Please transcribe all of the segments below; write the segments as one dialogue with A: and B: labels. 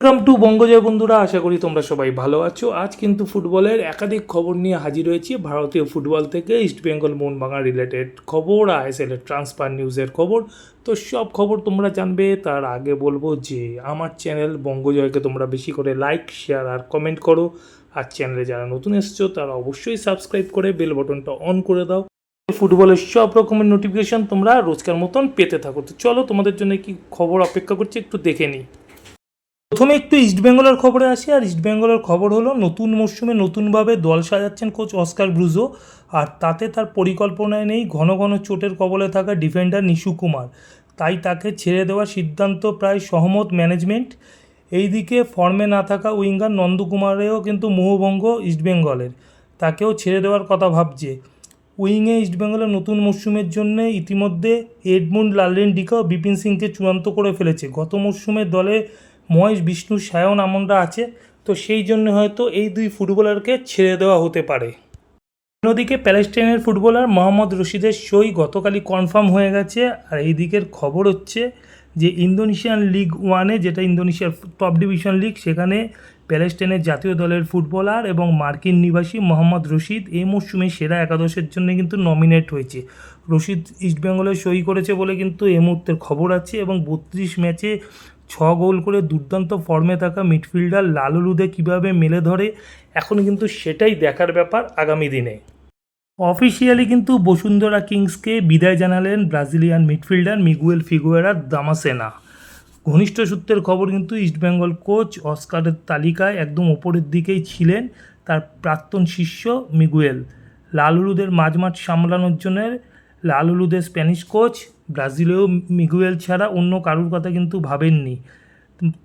A: Welcome to বঙ্গজয় বন্ধুরা আশা করি তোমরা সবাই ভালো আছো। আজ কিন্তু ফুটবলের একাধিক খবর নিয়ে হাজির হয়েছি। ভারতীয় ফুটবল থেকে ইস্টবেঙ্গল মোহনবাগান রিলেটেড খবর আইএসএল এর ট্রান্সফার নিউজের খবর। তো সব খবর তোমরা জানবে, তার আগে বলব যে আমার চ্যানেল বঙ্গজয়কে তোমরা বেশি করে লাইক শেয়ার আর কমেন্ট করো। আর চ্যানেলে যারা নতুন এসছো, তারা অবশ্যই সাবস্ক্রাইব করে বেল বটনটা অন করে দাও। ফুটবলের সব রকমের নোটিফিকেশন তোমরা রোজকার মতন পেতে থাকো। তো চলো তোমাদের জন্য কি খবর অপেক্ষা করছি, একটু দেখে নিই। প্রথমে একটু ইস্টবেঙ্গলের খবরে আসি, আর ইস্টবেঙ্গলের খবর হলো নতুন মরশুমে নতুনভাবে দল সাজাচ্ছেন কোচ অস্কার ব্রুজো আর তাতে তার পরিকল্পনায় নেই ঘন ঘন চোটের কবলে থাকা ডিফেন্ডার নিশু কুমার। তাই তাকে ছেড়ে দেওয়ার সিদ্ধান্ত প্রায় সহমত ম্যানেজমেন্ট এইদিকে ফর্মে না থাকা উইঙ্গার নন্দকুমারেও কিন্তু মোহভঙ্গ ইস্টবেঙ্গলের তাকেও ছেড়ে দেওয়ার কথা ভাবছে। উইংয়ে ইস্টবেঙ্গলের নতুন মরশুমের জন্য ইতিমধ্যে এডমুন্ড লালরেন ডিকা ও বিপিন সিংকে চূড়ান্ত করে ফেলেছে। গত মরশুমে দলে মহেশ, বিষ্ণু, সায়ন, আমনরা আছে, তো সেই জন্য হয়তো এই দুই ফুটবলারকে ছেড়ে দেওয়া হতে পারে। অন্যদিকে প্যালেস্টাইনের ফুটবলার মোহাম্মদ রশিদের সই গতকালই কনফার্ম হয়ে গেছে, আর এই দিকের খবর হচ্ছে যে ইন্দোনেশিয়ান লিগ ওয়ানে, যেটা ইন্দোনেশিয়ার টপ ডিভিশন লিগ, সেখানে প্যালেস্টাইনের জাতীয় দলের ফুটবলার এবং মার্কিন নিবাসী মোহাম্মদ রশিদ এই মরশুমে সেরা একাদশের জন্য কিন্তু নমিনেট হয়েছে। রশিদ ইস্টবেঙ্গলে সই করেছে বলে কিন্তু এই মুহূর্তের খবর আছে এবং বত্রিশ ম্যাচে ছ গোল করে দুর্দান্ত ফর্মে থাকা মিডফিল্ডার লালুলুদে কীভাবে মেলে ধরে, এখন কিন্তু সেটাই দেখার ব্যাপার আগামী দিনে। অফিসিয়ালি কিন্তু বসুন্ধরা কিংসকে বিদায় জানালেন Brazilian midfielder Miguel Figueira Damasceno. ঘনিষ্ঠ সূত্রের খবর কিন্তু ইস্টবেঙ্গল কোচ অস্কারের তালিকায় একদম ওপরের দিকেই ছিলেন তার প্রাক্তন শিষ্য মিগুয়েল। লালুলুদের মাঝমাঠ সামলানোর জন্য লালুলুদের স্প্যানিশ কোচ ব্রাজিলেও মিগুয়েল ছাড়া অন্য কারুর কথা কিন্তু ভাবেননি।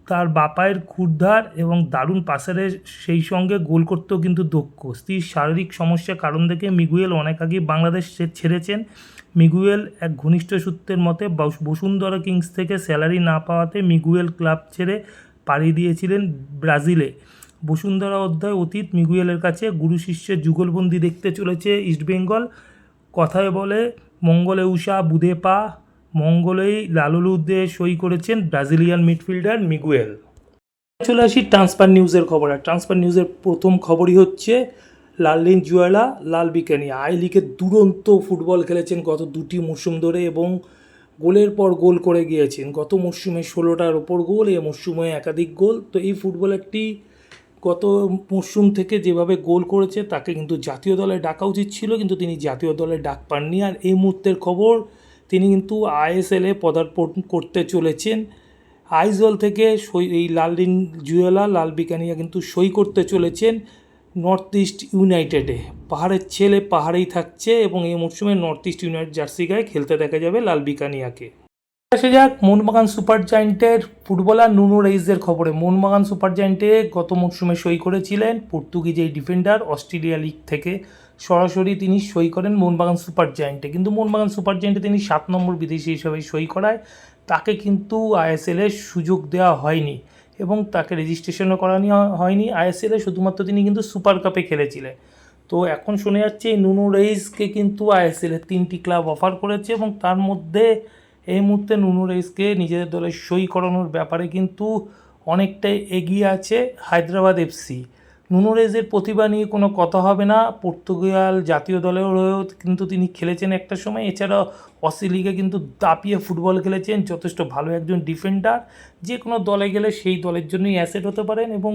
A: তার বাপায়ের ক্ষুরধার এবং দারুণ পাসারের সেই সঙ্গে গোল করতেও কিন্তু দক্ষ। স্ত্রীর শারীরিক সমস্যার কারণ দেখে মিগুয়েল অনেক আগেই বাংলাদেশ ছেড়েছেন। মিগুয়েল এক ঘনিষ্ঠ সূত্রের মতে, বস- বসুন্ধরা কিংস থেকে স্যালারি না পাওয়াতে মিগুয়েল ক্লাব ছেড়ে পাড়ি দিয়েছিলেন ব্রাজিলে। বসুন্ধরা অধ্যায় অতীত মিগুয়েলের কাছে গুরু শিষ্যের যুগলবন্দি দেখতে চলেছে ইস্টবেঙ্গল। কথায় বলে, মঙ্গলে উষা বুধে পা মঙ্গলেই লালুলুদে সই করেছেন ব্রাজিলিয়ান মিডফিল্ডার মিগুয়েল। চলে আসি ট্রান্সফার নিউজের খবর। আর ট্রান্সফার নিউজের প্রথম খবরই হচ্ছে লাললিন জুয়েলা, লাল বিকানি আই লিগে দুরন্ত ফুটবল খেলেছেন গত দুটি মরশুম ধরে এবং গোলের পর গোল করে গিয়েছেন। গত মরশুমে ষোলোটার ওপর গোল, এ মরশুমে একাধিক গোল। তো এই ফুটবলারটি গত মরশুম থেকে যেভাবে গোল করেছে, তাকে কিন্তু জাতীয় দলে ডাকা উচিত ছিল, কিন্তু তিনি জাতীয় দলে ডাক পাননি। আর এই মুহূর্তের খবর তিনি কিন্তু আইএসএলে পদার্পণ করতে চলেছেন। আইজল থেকে সই এই লালদিন জুয়েলা, লাল বিকানিয়া কিন্তু সই করতে চলেছেন নর্থ ইস্ট ইউনাইটেডে। পাহাড়ের ছেলে পাহাড়েই থাকছে এবং এই মরশুমে নর্থ ইস্ট ইউনাইটেড জার্সি গায়ে খেলতে দেখা যাবে লাল বিকানিয়াকে। আসা যাক মোহনবাগান সুপার জায়েন্টের ফুটবলার নুনু রেইজের খবরে। মোহনবাগান সুপার জায়েন্টে গত মরশুমে সই করেছিলেন পর্তুগিজ এই ডিফেন্ডার, অস্ট্রেলিয়া লিগ থেকে। সরাসরি তিনি সই করেন মোহনবাগান সুপার জায়েন্টে। কিন্তু মোহনবাগান সুপার জায়েন্টে তিনি সাত নম্বর বিদেশি হিসেবে সই করায়। তাকে কিন্তু আইএসএলের সুযোগ দেওয়া হয়নি এবং তাকে রেজিস্ট্রেশনও করানি হয়নি। আইএসএলে শুধুমাত্র তিনি কিন্তু সুপার কাপে খেলেছিলেন। তো এখন শোনা যাচ্ছে নুনো রেইসকে কিন্তু আইএসএলের তিনটি ক্লাব অফার করেছে এবং তার মধ্যে এই মুহূর্তে নুনু রেইসকে নিজেদের দলে সই করানোর ব্যাপারে কিন্তু অনেকটাই এগিয়ে আছে হায়দ্রাবাদ এফসি নুনু রেইসের প্রতিভা নিয়ে কোনো কথা হবে না। পর্তুগাল জাতীয় দলেও হয়েও কিন্তু তিনি খেলেছেন একটা সময়। এছাড়া লিগে কিন্তু দাপিয়ে ফুটবল খেলেছেন। যথেষ্ট ভালো একজন ডিফেন্ডার। যে কোনো দলে গেলে সেই দলের জন্যই অ্যাসেট হতে পারেন এবং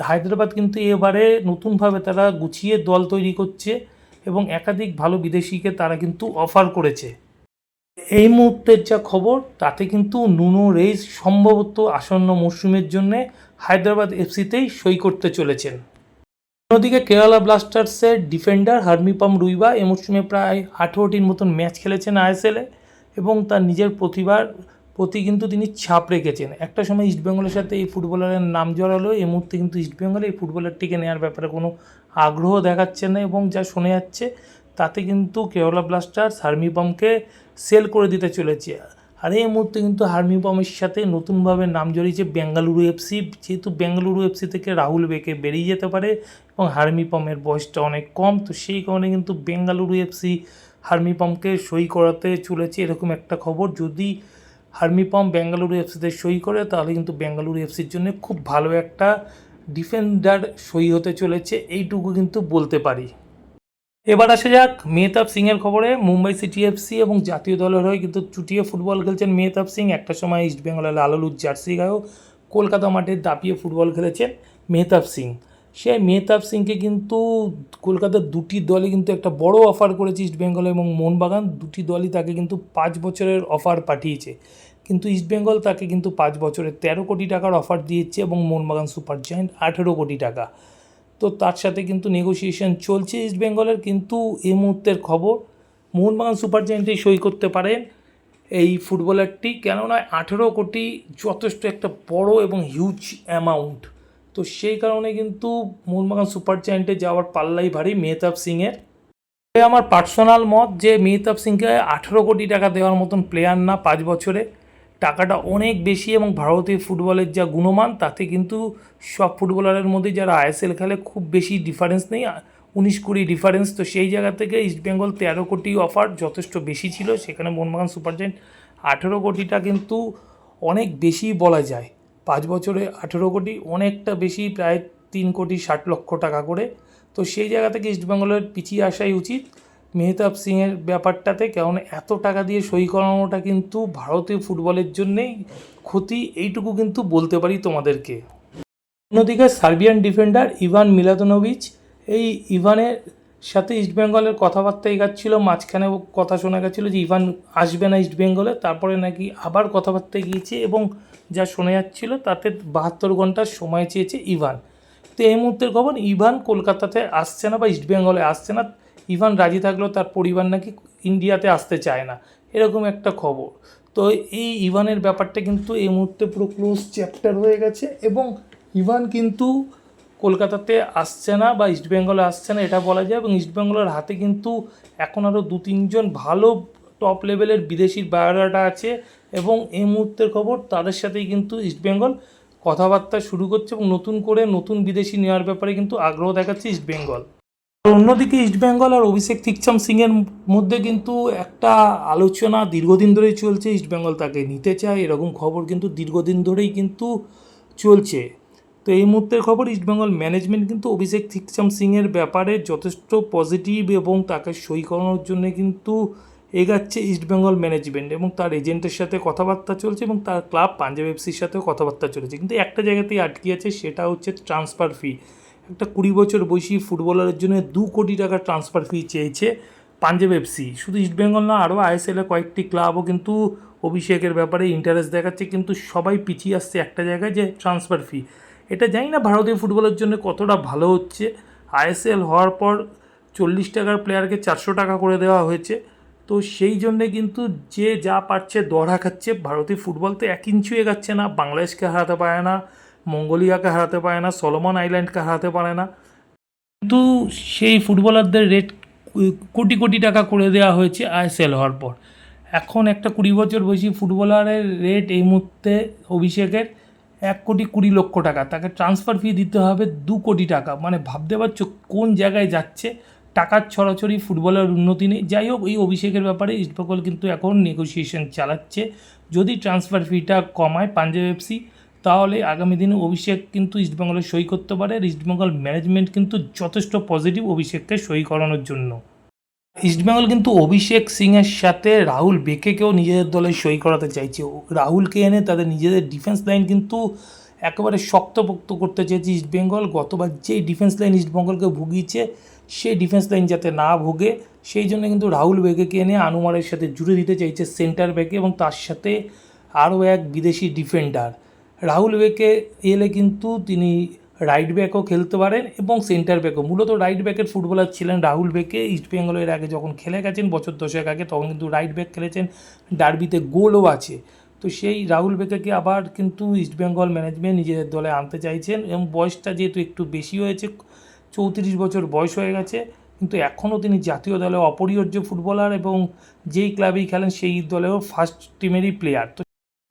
A: হায়দ্রাবাদ কিন্তু এবারে নতুনভাবে তারা গুছিয়ে দল তৈরি করছে এবং একাধিক ভালো বিদেশিকে তারা কিন্তু অফার করেছে। এই মুহূর্তের যা খবর, তাতে কিন্তু নুনো রেইস সম্ভবত আসন্ন মরশুমের জন্যে হায়দ্রাবাদ এফসিতেই সই করতে চলেছেন। অন্যদিকে কেরালা ব্লাস্টার্সের ডিফেন্ডার হার্মিপাম রুইবা এ মরশুমে প্রায় আঠেরোটির মতন ম্যাচ খেলেছেন আইএসএলে এবং তার নিজের প্রতিভার প্রতি কিন্তু তিনি ছাপ রেখেছেন। একটা সময় ইস্টবেঙ্গলের সাথে এই ফুটবলারের নাম জড়ালো এই মুহূর্তে কিন্তু ইস্টবেঙ্গলে এই ফুটবলারটিকে নেওয়ার ব্যাপারে কোনো আগ্রহ দেখাচ্ছে না এবং যা শোনা যাচ্ছে তাতে কিন্তু কেরালা ব্লাস্টার্স হার্মিপামকে সেল করে দিতে চলেছে। আর এই মুহূর্তে কিন্তু হার্মিপামের সাথে নতুনভাবে নাম জড়িয়েছে বেঙ্গালুরু এফসি যেহেতু বেঙ্গালুরু এফসি থেকে রাহুল বেকে বেরিয়ে যেতে পারে এবং হার্মিপামের বয়সটা অনেক কম, তো সেই কারণে কিন্তু বেঙ্গালুরু এফসি হার্মিপামকে সই করাতে চলেছে এরকম একটা খবর। যদি হার্মিপম বেঙ্গালুরু এফসিতে সই করে, তাহলে কিন্তু বেঙ্গালুরু এফসির জন্য খুব ভালো একটা ডিফেন্ডার সই হতে চলেছে। এইটুকু কিন্তু বলতে পারি। এবার আসা যাক মেহতাব সিংয়ের খবরে। মুম্বাই সিটি এফসি এবং জাতীয় দলের হয়ে কিন্তু চুটিয়ে ফুটবল খেলছেন মেহতাব সিং। একটা সময় ইস্ট বেঙ্গলের লালুর জার্সি গায়েও কলকাতা মাঠে দাপিয়ে ফুটবল খেলেছেন মেহতাব সিং। সে মেহতাব সিংকে কিন্তু কলকাতার দুটি দলই কিন্তু একটা বড় অফার করেছে ইস্ট বেঙ্গল এবং মোহনবাগান। দুটি দলই তাকে কিন্তু পাঁচ বছরের অফার পাঠিয়েছে। কিন্তু ইস্ট বেঙ্গল তাকে কিন্তু পাঁচ বছরের তেরো কোটি টাকার অফার দিয়েছে এবং মোহনবাগান সুপার জায়েন্ট আঠেরো কোটি টাকা। তো তার সাথে কিন্তু নেগোসিয়েশন চলছে ইস্ট বেঙ্গলের কিন্তু এই মুহূর্তের খবর, মোহনবাগান সুপার জায়েন্টে সই করতে পারেন এই ফুটবলারটি। কেননা আঠেরো কোটি যথেষ্ট একটা বড় এবং হিউজ অ্যামাউন্ট তো সেই কারণে কিন্তু মোহনবাগান সুপার জায়েন্টে যাওয়ার পাল্লাই ভারী মেহতাব সিংয়ের। আমার পার্সোনাল মত যে মেহতাব সিংকে আঠেরো কোটি টাকা দেওয়ার মতন প্লেয়ার না পাঁচ বছরে। টাকাটা অনেক বেশি এবং ভারতীয় ফুটবলের যা গুণমান, তাতে কিন্তু সব ফুটবলারের মধ্যে যারা আইএসএল খেলে খুব বেশি ডিফারেন্স নেই। উনিশ কুড়ি ডিফারেন্স তো সেই জায়গা থেকে ইস্টবেঙ্গল তেরো কোটি অফার যথেষ্ট বেশি ছিল। সেখানে মোহনবাগান সুপার জায়েন্ট আঠেরো কোটিটা কিন্তু অনেক বেশি বলা যায়। পাঁচ বছরে আঠেরো কোটি, অনেকটা বেশি, প্রায় তিন কোটি ষাট লক্ষ টাকা করে। তো সেই জায়গা থেকে ইস্টবেঙ্গলের পিছিয়ে আসাই উচিত। মেহতাব সিংয়ের ব্যাপারটাতে কেমন এত টাকা দিয়ে সই করানোটা কিন্তু ভারতীয় ফুটবলের জন্যেই ক্ষতি, এইটুকু কিন্তু বলতে পারি তোমাদেরকে। অন্যদিকে সার্বিয়ান ডিফেন্ডার ইভান মিলাদনোভিচ এই ইভানের সাথে ইস্টবেঙ্গলের কথাবার্তা এগাচ্ছিল মাঝখানে কথা শোনা গেছিল যে ইভান আসবে না ইস্টবেঙ্গলে তারপরে নাকি আবার কথাবার্তা গিয়েছে এবং যা শোনা যাচ্ছিল তাতে বাহাত্তর ঘণ্টার সময় চেয়েছে ইভান। তো এই মুহূর্তের খবর, ইভান কলকাতাতে আসছে না বা ইস্টবেঙ্গলে আসছে না ইভান রাজি থাকলেও তার পরিবার নাকি ইন্ডিয়াতে আসতে চায় না, এরকম একটা খবর। তো এই ইভানের ব্যাপারটা কিন্তু এই মুহূর্তে পুরো ক্লোজ চ্যাপ্টার হয়ে গেছে এবং ইভান কিন্তু কলকাতাতে আসছে না বা ইস্টবেঙ্গলে আসছে না, এটা বলা যায় এবং ইস্টবেঙ্গলের হাতে কিন্তু এখন আরও দু তিনজন ভালো টপ লেভেলের বিদেশির বায়োডাটা আছে এবং এই মুহূর্তের খবর তাদের সাথেই কিন্তু ইস্টবেঙ্গল কথাবার্তা শুরু করছে এবং নতুন করে নতুন বিদেশি নেওয়ার ব্যাপারে কিন্তু আগ্রহ দেখাচ্ছে ইস্টবেঙ্গল অন্যদিকে ইস্টবেঙ্গল আর অভিষেক থিকচাম সিংয়ের মধ্যে কিন্তু একটা আলোচনা দীর্ঘদিন ধরেই চলছে। ইস্টবেঙ্গল তাকে নিতে চায়, এরকম খবর কিন্তু দীর্ঘদিন ধরেই কিন্তু চলছে। তো এই মুহূর্তের খবর ইস্টবেঙ্গল ম্যানেজমেন্ট কিন্তু অভিষেক থিকচাম সিংয়ের ব্যাপারে যথেষ্ট পজিটিভ এবং তাকে সই করানোর জন্য কিন্তু এগাচ্ছে ইস্টবেঙ্গল ম্যানেজমেন্ট এবং তার এজেন্টের সাথে কথাবার্তা চলছে এবং তার ক্লাব পাঞ্জাব এফসির সাথেও কথাবার্তা চলেছে। কিন্তু একটা জায়গাতেই আটকে আছে, সেটা হচ্ছে ট্রান্সফার ফি একটা কুড়ি বছর বয়সী ফুটবলারের জন্য দু কোটি টাকার ট্রান্সফার ফি চেয়েছে পাঞ্জাব এফসি শুধু ইস্টবেঙ্গল না, আরও আইএসএলের কয়েকটি ক্লাবও কিন্তু অভিষেকের ব্যাপারে ইন্টারেস্ট দেখাচ্ছে। কিন্তু সবাই পিছিয়ে আসছে একটা জায়গায় যে ট্রান্সফার ফি এটা জানি না ভারতীয় ফুটবলের জন্য কতটা ভালো হচ্ছে। আইএসএল হওয়ার পর চল্লিশ টাকার প্লেয়ারকে চারশো টাকা করে দেওয়া হয়েছে। তো সেই জন্যে কিন্তু যে যা পারছে দড়া খাচ্ছে। ভারতীয় ফুটবল তো এক ইঞ্চু এগাচ্ছে না, বাংলাদেশকে হারাতে পারে না। মঙ্গোলিয়াকে হারাতে পারে না, সলোমন আইল্যান্ডকে হারাতে পারে না। কিন্তু সেই ফুটবলারদের রেট কোটি কোটি টাকা করে দেওয়া হয়েছে আইএসএল হওয়ার পর। এখন একটা কুড়ি বছর বয়সী ফুটবলারের রেট এই মুহূর্তে অভিষেকের এক কোটি কুড়ি লক্ষ টাকা। তাকে ট্রান্সফার ফি দিতে হবে দু কোটি টাকা। মানে ভাবতে পারছ কোন জায়গায় যাচ্ছে? টাকার ছড়াছড়ি, ফুটবলের উন্নতি নেই। যাই হোক, এই অভিষেকের ব্যাপারে ইস্টবেঙ্গল কিন্তু এখন নেগোসিয়েশন চালাচ্ছে। যদি ট্রান্সফার ফিটা কমায় পাঞ্জাব এফসি তাহলে আগামী দিনে অভিষেক কিন্তু ইস্টবেঙ্গলে সই করতে পারে। ইস্টবেঙ্গল ম্যানেজমেন্ট কিন্তু যথেষ্ট পজিটিভ অভিষেককে সই করানোর জন্য। ইস্টবেঙ্গল কিন্তু অভিষেক সিংয়ের সাথে রাহুল বেকেকেও নিজেদের দলে সই করাতে চাইছে। রাহুলকে এনে তাদের নিজেদের ডিফেন্স লাইন কিন্তু একেবারে শক্তপোক্ত করতে চেয়েছে ইস্টবেঙ্গল গতবার যেই ডিফেন্স লাইন ইস্টবেঙ্গলকে ভুগিয়েছে, সেই ডিফেন্স লাইন যাতে না ভোগে, সেই জন্য কিন্তু রাহুল বেগেকে এনে আনুমারের সাথে জুড়ে দিতে চাইছে সেন্টার ব্যাকে এবং তার সাথে আরও এক বিদেশি ডিফেন্ডার রাহুল বেকে এলে কিন্তু তিনি রাইট ব্যাকও খেলতে পারেন এবং সেন্টার ব্যাকও মূলত রাইট ব্যাকের ফুটবলার ছিলেন রাহুল বেকে। ইস্ট বেঙ্গলের আগে যখন খেলে গেছেন, বছর দশেক আগে, তখন কিন্তু রাইট ব্যাক খেলেছেন। ডার্বিতে গোলও আছে। তো সেই রাহুল বেকেকে আবার কিন্তু ইস্ট বেঙ্গল ম্যানেজমেন্ট নিজেদের দলে আনতে চাইছেন এবং বয়সটা যেহেতু একটু বেশি হয়েছে, চৌত্রিশ বছর বয়স হয়ে গেছে, কিন্তু এখনও তিনি জাতীয় দলে অপরিহার্য ফুটবলার এবং যেই ক্লাবেই খেলেন, সেই দলেও ফার্স্ট টিমেরই প্লেয়ার তো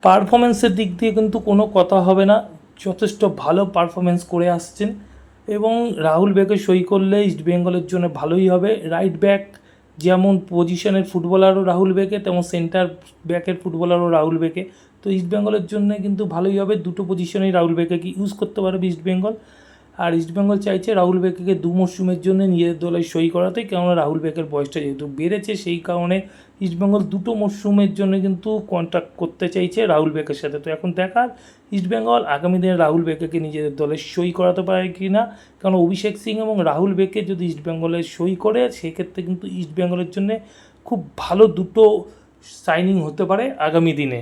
A: পারফরমেন্সের দিক দিয়ে কিন্তু কোনো কথা হবে না। যথেষ্ট ভালো পারফরমেন্স করে আসছেন এবং রাহুল বেকে সই করলে ইস্ট বেঙ্গলের জন্য ভালোই হবে। রাইট ব্যাক যেমন পজিশনের ফুটবলারও রাহুল বেকে তেমন সেন্টার ব্যাকের ফুটবলারও রাহুল বেকে তো ইস্ট বেঙ্গলের জন্য কিন্তু ভালোই হবে। দুটো পজিশনেই রাহুল বেকেকে ইউজ করতে পারবে ইস্টবেঙ্গল আর ইস্টবেঙ্গল চাইছে রাহুল বেকেকে দু মরশুমের জন্য নিজেদের দলে সই করাতে, কেননা রাহুল বেকের বয়সটা যেহেতু বেড়েছে, সেই কারণে ইস্টবেঙ্গল দুটো মরশুমের জন্য কিন্তু কন্ট্রাক্ট করতে চাইছে রাহুল বেকের সাথে। তো এখন দেখার ইস্টবেঙ্গল আগামী দিনে রাহুল বেকেকে নিজেদের দলে সই করাতে পারে কি না কারণ অভিষেক সিং এবং রাহুল বেকে যদি ইস্টবেঙ্গলে সই করে, সেক্ষেত্রে কিন্তু ইস্টবেঙ্গলের জন্য খুব ভালো দুটো সাইনিং হতে পারে আগামী দিনে।